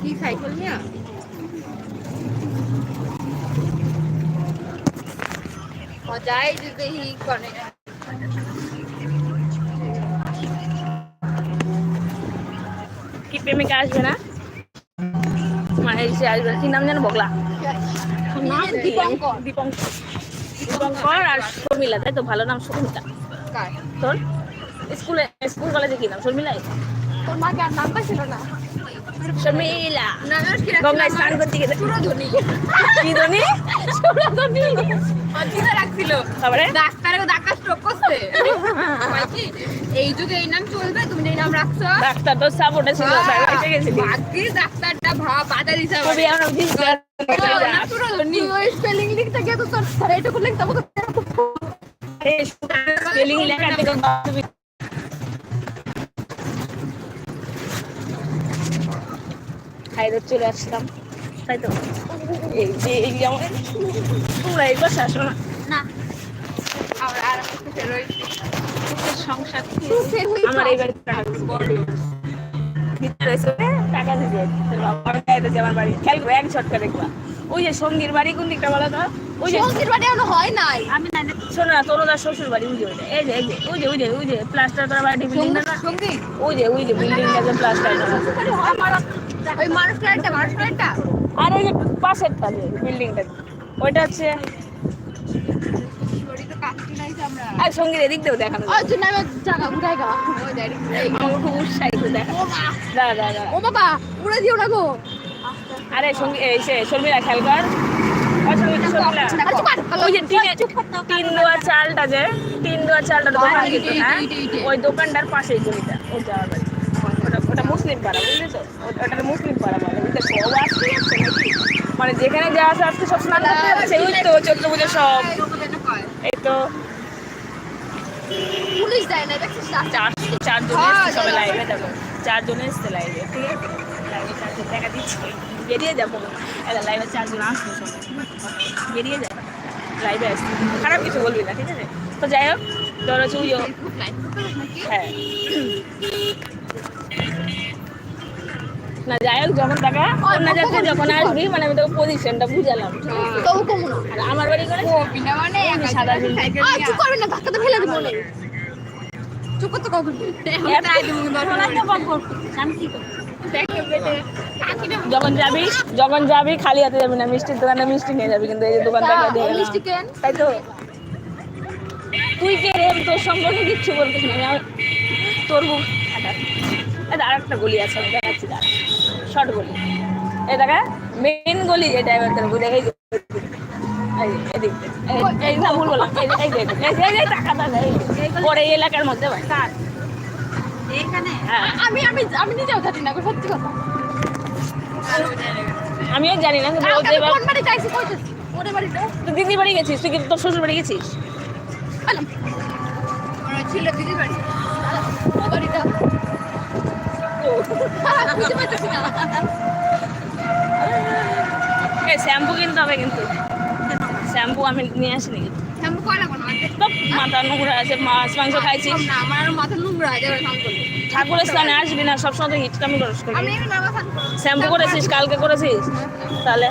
কি সাইকেল নিয়ে মজাই যদি হি করে কি প্রেমিকা আসবে না এসে আসবে কি নাম? যেন বগলা দীপঙ্কর দীপঙ্কর দীপঙ্কর আর শর্মিলা তাই তো? ভালো নাম শর্মিলা। তোর? স্কুলে স্কুল কলেজে কি নাম? শর্মিলাই? তোর মাকে আর নামটা ছিল না? শর্মিলা। গঙ্গায় স্নান করতে গেছে সুরধনী কি ধনি সুরধনী অজিদা রাখছিল? তারপরে? ডাক্তারে ডাক্তার স্ট্রোক করছে। এই যুগে এই নাম চলবে তুমি এই নাম রাখছো? ডাক্তার তো সাপোর্টে ছিল তাই গেছিলি ভাগ্যিস ডাক্তারটা ভাব আমরা সুরধনী ওই স্পেলিং লিখতে গিয়ে তো তোর স্যার এইটুকু লিখতে হবে স্পেলিং লেখা থেকে খাইতে চলে আসলাম। তাই তো? এই যে এই যে আমার তোমরা এই বাসা আসো না। না আমরা আর সংসার আমার এই বাড়িতে টাকা দিচ্ছে। ভিতরে টাকা দিতে বাড়ি। খেয়াল করো এক ছটকা দেখবা। ওই যে সঙ্গীর বাড়ি কোন দিকটা বলো তো? ওই যে সঙ্গীর বাড়ি এখনও হয় নাই। আমি না শোনো না তোর ওদের শ্বশুর বাড়ি ওই যে এই যে ওই যে ওই যে ওই যে প্লাস্টার করা বাড়ি বিল্ডিংটা না? সংগীত ওই যে ওই যে বিল্ডিংটা যে প্লাস্টার করা। ওই মানুষটা একটা মানুষটা একটা আর ওই যে পাশেরটা যে বিল্ডিংটা। ওইটা হচ্ছে শরীর তো কাটতে নাই আমরা আর সঙ্গীর এদিক দিয়েও দেখানো যায়। জন্য আমি জায়গা ঘুরাই গা। ওই দেখ আমাকে খুব উৎসাহিত দেখা। ও বাবা উড়ে দিও না গো। আরে সঙ্গী সে শর্মিলা তিন দোয়া চালটা যে তিন দোয়া চালটা দোকান হ্যাঁ, এইটে, হ্যাঁ। ওই দোকানটার পাশেই ওটা আমার বাড়ি। ওটা ওটা মুসলিম পাড়া বুঝলি তো ওটা মুসলিম পাড়া বুঝতে আসতে মানে যেখানে যা আছে আজকে সব স্নান করতে যাচ্ছে তো চৈত্র পুজো সব। এই তো। পুলিশ দেয় না দেখছিস না? চার চারজন হ্যাঁ, সবাই লাইভে দেখো। চারজন এসছে লাইভে ঠিক আছে? লাইভে চারজন দেখা দিচ্ছি। বেরিয়ে যাব। এটা লাইভে চারজন আসবে সবাই বেরিয়ে যাবে। লাইভে আসবে। খারাপ কিছু বলবি না ঠিক আছে? তো যাই হোক ধরো চুইও? হ্যাঁ। না যাই হোক যখন টাকা অন্য যাত্রা যখন আসবি মানে আমি তোকে পজিশনটা বুঝালাম। তবু কমু না। আর আমার বাড়ি করে বিনা মানে সাদা বিল্ডিং। চুপ করবি না, ধাক্কাতে ফেলে দিব। না। চুপ করতে কখন? দেখে পেটে কাকিটা যখন যাবি যখন যাবি খালি হাতে যাবি না মিষ্টির দোকানে মিষ্টি নিয়ে যাবি কিন্তু এই যে দোকান মিষ্টি কেন? তাই তো। তুই কে রে? তোর সম্পর্কে কিচ্ছু বলতিস না। আমি তোর আর একটা গলি আছে আমি দেখাচ্ছি দাঁড়া শর্ট গলি এই দেখা মেন গলি যেটা এবার তোর বুঝে এই। পরে এলাকার মধ্যে হ্যাঁ আমি আমি আমি নিজেও জানি না সত্যি কথা আমিও জানি না কোন দিদি বাড়ি গেছিস তুই তোর শ্বশুর বাড়ি গেছিস ছিল দিদি বাড়ি বুঝতে পারতেছি না এ শ্যাম্পু কিনতে হবে কিন্তু। শ্যাম্পু আমি নিয়ে আসিনি। কিন্তু শ্যাম্পু কয় লাগবে না মাথা নোংরা আছে মাছ মাংস খাইছি। আমার মাথা নোংরা ঠাকুরের স্থানে আসবি না সবসময় তো হিটটা আমি করস শ্যাম্পু করেছিস কালকে করেছিস? তাহলে?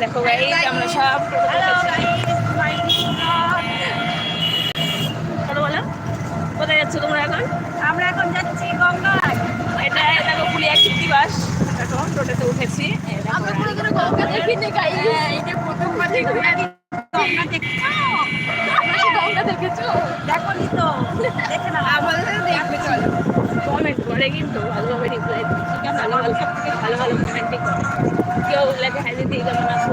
দেখো ভাই আমরা সব কোথায় যাচ্ছ তোমরা এখন? আমরা এখন যাচ্ছি গঙ্গায়। এটা দেখো পুলি এক কীর্তি বাস। দেখো টোটোতে উঠেছি। আমরা গঙ্গা দেখিনি গাই এইটা প্রথমবার দেখি আমি গঙ্গা দেখছ? আমরা গঙ্গা দেখেছ? দেখো নি তো। দেখে না আমাদের দেখবে চলো। কমেন্ট করে কিন্তু ভালোভাবে রিপ্লাই দিচ্ছে। ভালো ভালো ভালো ভালো কমেন্টই করে। কেউ লেখে হ্যাঁ দিদি কেমন আছো?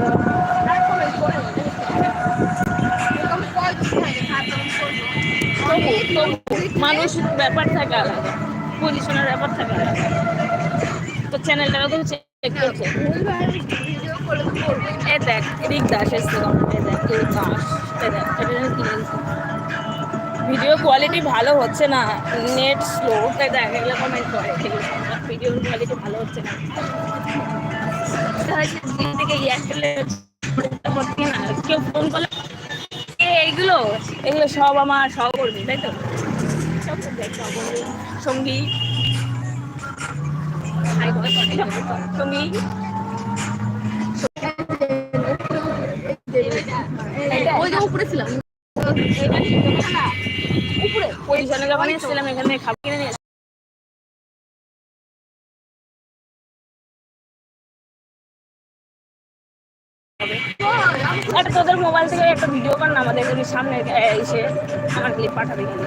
মানুষ ব্যাপার থাকে আলাদা পজিশনের ব্যাপার থাকে আলাদা। তো চ্যানেলটাও তো চেক করছে। ভিডিও এ দেখ রিক দাস এসছে কমেন্টে দেখ রিক দাস এ দেখ, এটা যেন কি ভিডিও কোয়ালিটি ভালো হচ্ছে না নেট স্লো তাই দেখ, এগুলো কমেন্ট করে ভিডিওর কোয়ালিটি ভালো হচ্ছে না। থেকে এয়ারটেলে কেউ ফোন করলে, এ, এইগুলো, এগুলো সব আমার সহকর্মী তাই তো? সঙ্গী। সঙ্গী। ওই যে উপরে ছিলাম। উপরে। পজিশনে যখন এসেছিলাম এখানে খাবার কিনে নিয়ে এসেছিলাম। একটা তোদের মোবাইল থেকে একটা ভিডিও কর না আমাদের সামনে এসে আমার ক্লিপ পাঠাবে কিন্তু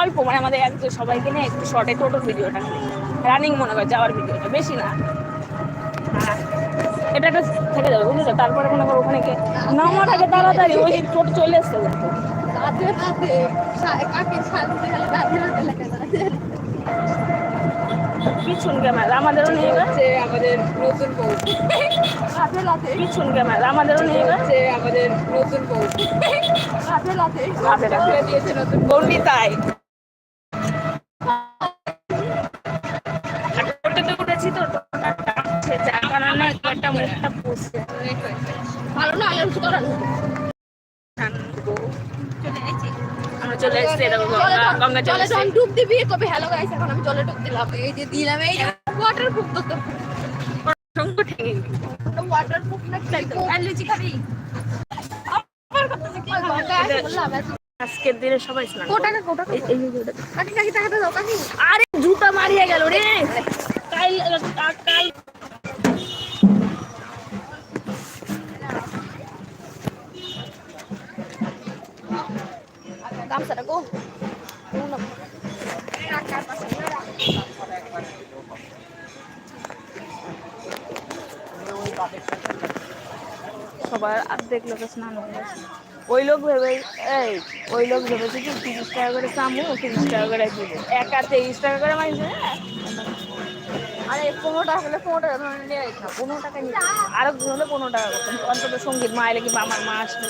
অল্প মানে আমাদের এক সবাইকে নিয়ে একটু শর্টে টোটো ভিডিওটা রানিং মনে কর যাওয়ার ভিডিওটা বেশি না। এটা একটা থেকে যাবে বুঝেছ? তারপরে মনে করো ওখানে নামার আগে তাড়াতাড়ি ওই টোটো চলে এসছে দেখো পিছন ক্যামেরা আমাদেরও নিয়ে হচ্ছে আমাদের নতুন বউ রাতে রাতে পিছন ক্যামেরা আমাদেরও নিয়ে হচ্ছে আমাদের নতুন বউ রাতে রাতে রাতে রাতে। দিয়েছে নতুন গন্ডি তাই টোটোতে উঠেছি তো টোটোটা টানছে, যার কারণে একটা মুখটা পুষছে ভালো না আগে কিছু করার নেই। আমরা চলে এসেছি এরকম জলে গঙ্গা জলে এসেছি ডুব দিবি কবে হ্যালো গাইস এখন আমি জলে ডুব দিলাম। এই যে দিলাম এই ওয়াটার প্রুফ তো তো। সঙ্গ ঠেঙে ওয়াটার প্রুফ না কি আর লুচি খাবি? আজকের দিনে সবাই স্নান কো করে। টাকা কো টাকা এই- যে। কাকি কাকি টাকাটা দাও কাকি। আরে জুতা মারিয়ে গেল রে। কাল কাল গামছাটা গো। সবার অর্ধেক লোকে স্নান হয়ে গেছে। ওই লোক ভেবে, এই, ওই লোক ভেবেছে কি তিরিশ টাকা করে চামু তিরিশ টাকা করে দিব। একা তেইশ টাকা করে মাইছে আরে পনেরো টাকা হলে পনেরো টাকা ধরে নিয়ে পনেরো টাকা নিতে আরও হলে পনেরো টাকা অন্তত সংগীত মা এলে কিংবা আমার মা আসবে?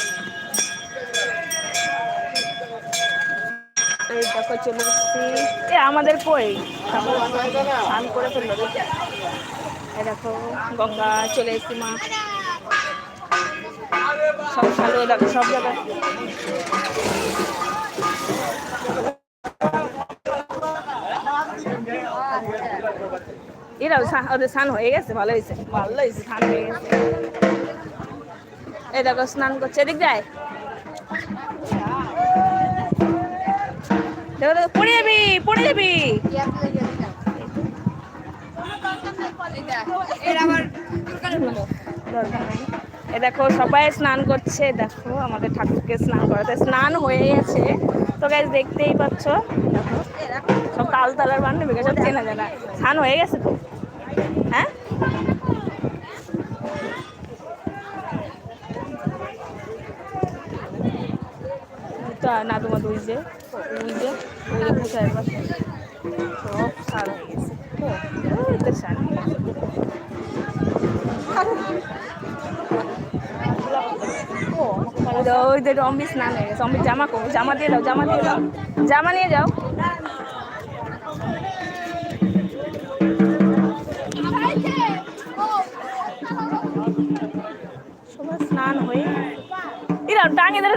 দেখো চলে এসছি। এ, আমাদের কই? স্নান করে ফেলল দেখি। গঙ্গা, চলে এসছি মা। সব ভালো দেখো, সব জায়গায়। স্নান- ওদের স্নান হয়ে গেছে, ভালো হয়েছে। ভালো হয়েছে, স্নান হয়ে গেছে। এই দেখো, স্নান করছে। এদিক যায় যাবি যাবি। এ দেখো, সবাই স্নান করছে। দেখো, আমাদের ঠাকুরকে স্নান করাতে স্নান হয়ে গেছে। তো গাইজ দেখতেই পাচ্ছ? দেখো, সব তাল তালার বান্ধবী সব চেনা জানা। স্নান হয়ে গেছে তো? হ্যাঁ? তো না তোমার ওই যে ওই যে ওই যে কোথায় পাশে সব সার হয়ে গেছে ও, ওই তো সার হয়ে। ওই যে- অম্বি স্নান হয়ে গেছে অম্বির জামা কো জামা দিয়ে দাও জামা দিয়ে দাও জামা নিয়ে যাও স্নান হয়ে এরা টাঙে ধরে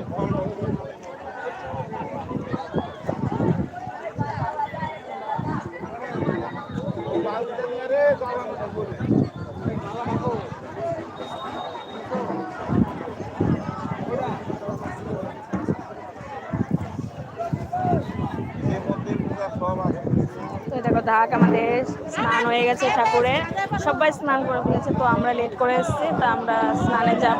ডাক আমাদের স্নান হয়ে গেছে ঠাকুরে সবাই স্নান করে ফেলেছে তো আমরা লেট করে এসেছি তো আমরা স্নানে যাব।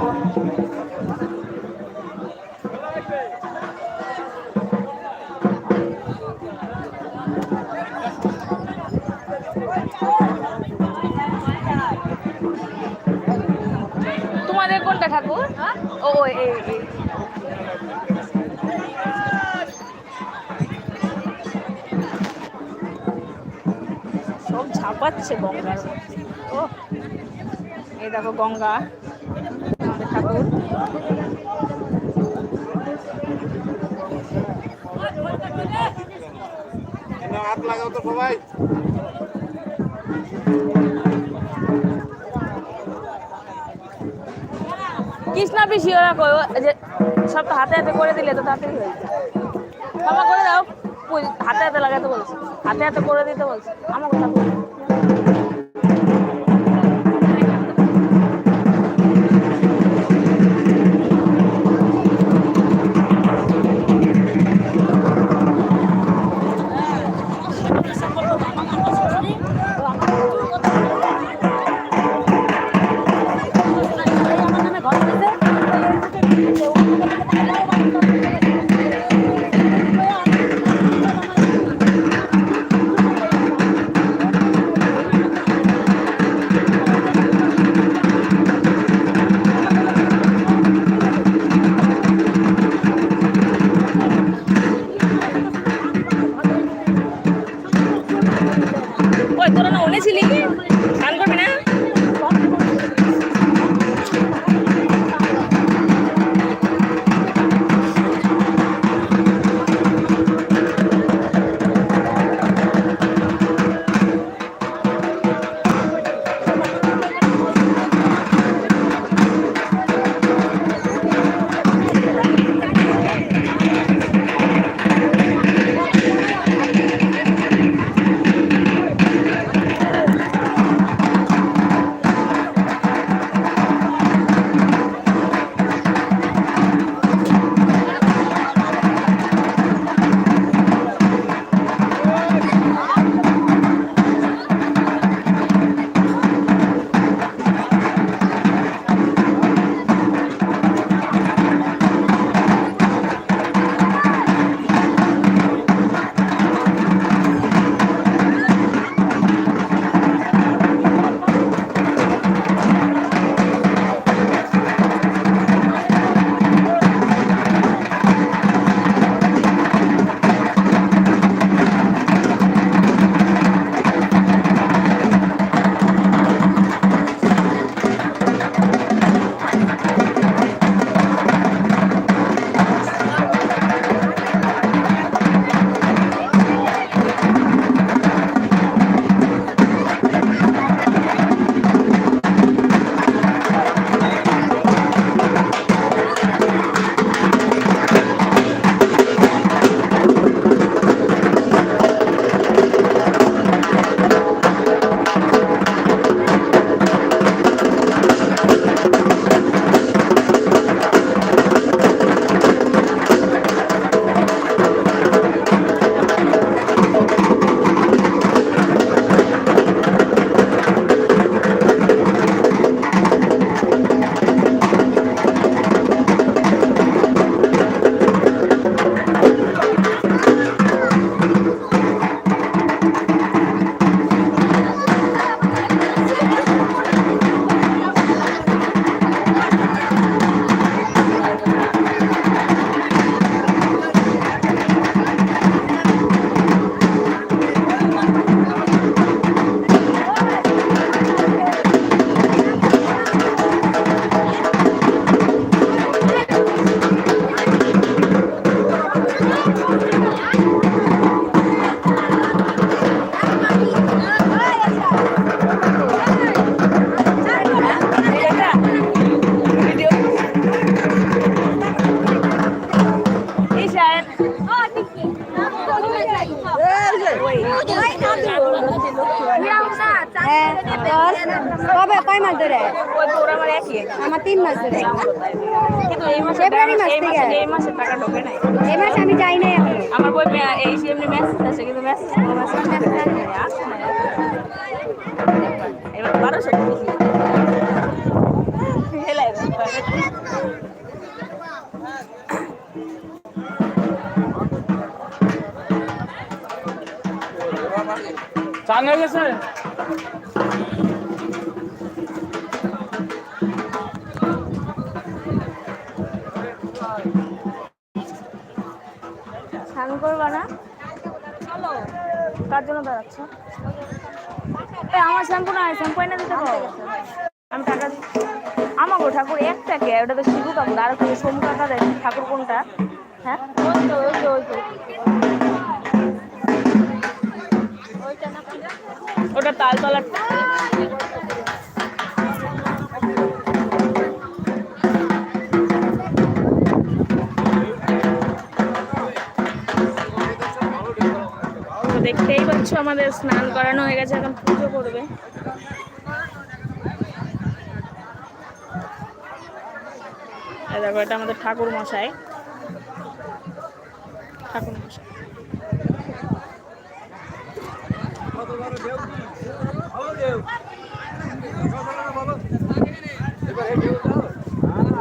তোমাদের কোনটা ঠাকুর? ও এই। সব ঝাঁপাচ্ছে গঙ্গার মধ্যে। ও এই দেখো গঙ্গা আমাদের ঠাকুর। হাত লাগাও তো সবাই। কৃষ্ণা পিসি ওরা কই যে সব তো হাতে হাতে করে দিলে তো তাড়াতাড়ি হয়ে করে দাও হাতে হাতে লাগাতে বলছে। হাতে হাতে করে দিতে বলছে। আমার কথা তোরা কয় মাস ধরে আমার তিন মাস ধরে ফেব্রুয়ারি মাস আমি যাই নাই। আমার বই এই এমনি মেসেজ আছে কিন্তু মেসেজ মেসেজ না এবার বারোশো ভাঙা গেছে? স্নান করবা না? জন্য দাঁড়াচ্ছ? আমার শ্যাম্পু না শ্যাম্পু এনে দিতে পারো আমি টাকা আমাগো ঠাকুর একটাকে ওটা তো শিবু কাকুর আর কি সোম ঠাকুর কোনটা? হ্যাঁ? ওই তো ওই ওটা তালতলা। তো দেখতেই পাচ্ছ আমাদের স্নান করানো হয়ে গেছে, এখন পুজো করবে। দেখো, এটা আমাদের ঠাকুর মশাই ঠাকুর মশাই এখন নিয়ে যাবা খরচা যাওয়া এইগুলো ভয় নিয়ে যারা এখানে এখানে আমি রয়েছে তুমি